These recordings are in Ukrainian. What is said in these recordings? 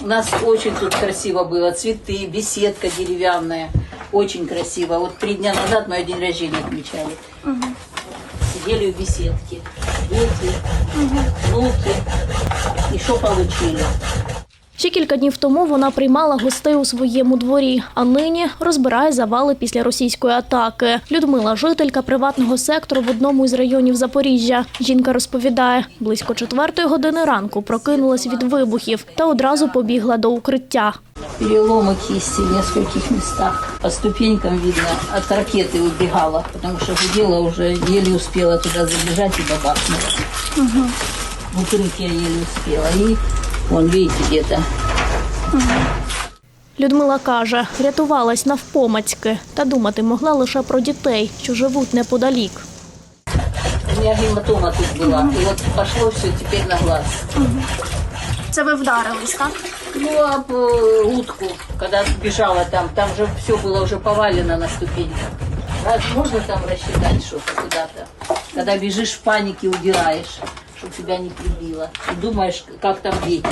У нас очень тут красиво было. Цветы, беседка деревянная. Очень красиво. Вот три дня назад мое день рождения отмечали. Сидели в беседке. Дети, внуки. И что получили? Ще кілька днів тому вона приймала гостей у своєму дворі, а нині розбирає завали після російської атаки. Людмила, жителька приватного сектору в одному із районів Запоріжжя. Жінка розповідає, близько четвертої години ранку прокинулась від вибухів та одразу побігла до укриття. Переломы кисти в нескольких местах. По ступенькам видно, от ракеты убегала, потому что гудела уже, еле успела туда забежать и бабахнула. В укрытие еле успела. И вон, видите, где-то Людмила каже, рятувалась навпомацьки та думати могла лише про дітей, що живуть неподалік. У меня гематома тут была. И вот пошло все теперь на глаз. Це ви вдарились, так? Ну, об э, утку, когда бежала там, там же все было уже повалено на ступеньках. Раз можно там рассчитать что-то куда-то? Когда бежишь в панике, удираешь, чтобы тебя не прибило. И думаешь, как там дети.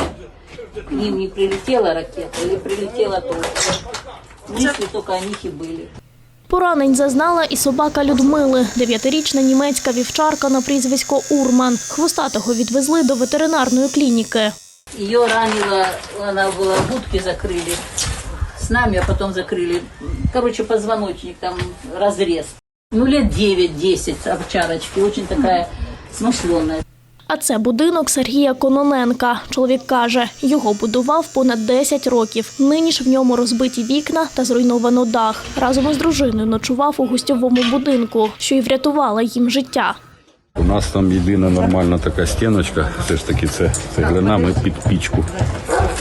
К ним не прилетела ракета или прилетела тоже. Мысли только о них и были. Поранень зазнала і собака Людмили, дев'ятирічна німецька вівчарка на прізвисько Урман. Хвостатого відвезли до ветеринарної клініки. Ее ранило, она была в будке закрыли. С нами, а потом закрыли. Короче, позвоночник, там разрез. Ну, лет 9-10 овчарочки. Очень такая смышленая. А це будинок Сергія Кононенка. Чоловік каже, його будував понад 10 років. Нині ж в ньому розбиті вікна та зруйновано дах. Разом із дружиною ночував у гостьовому будинку, що й врятувала їм життя. У нас там єдина нормальна така стіночка, все ж таки це цеглина, ми під пічку.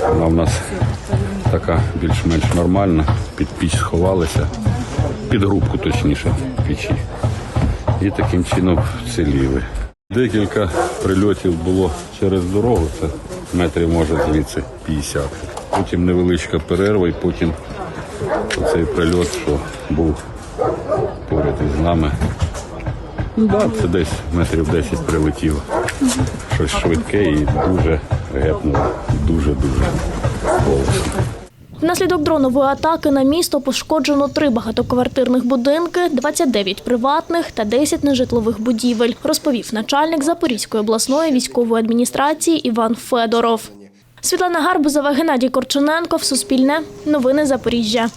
Вона в нас така більш-менш нормальна, під піч сховалися, під грубку точніше печі. І таким чином вціліли. Декілька прильотів було через дорогу, це метрів може звідси 50. Потім невеличка перерва і потім цей прильот, що був поряд із нами. Ну так, це десь метрів 10 прилетіло. Щось швидке і дуже гепнуло. Дуже-дуже голосно. Внаслідок дронової атаки на місто пошкоджено три багатоквартирних будинки, 29 приватних та 10 нежитлових будівель, розповів начальник Запорізької обласної військової адміністрації Іван Федоров. Світлана Гарбузова, Геннадій Корчененков, Суспільне, Новини Запоріжжя.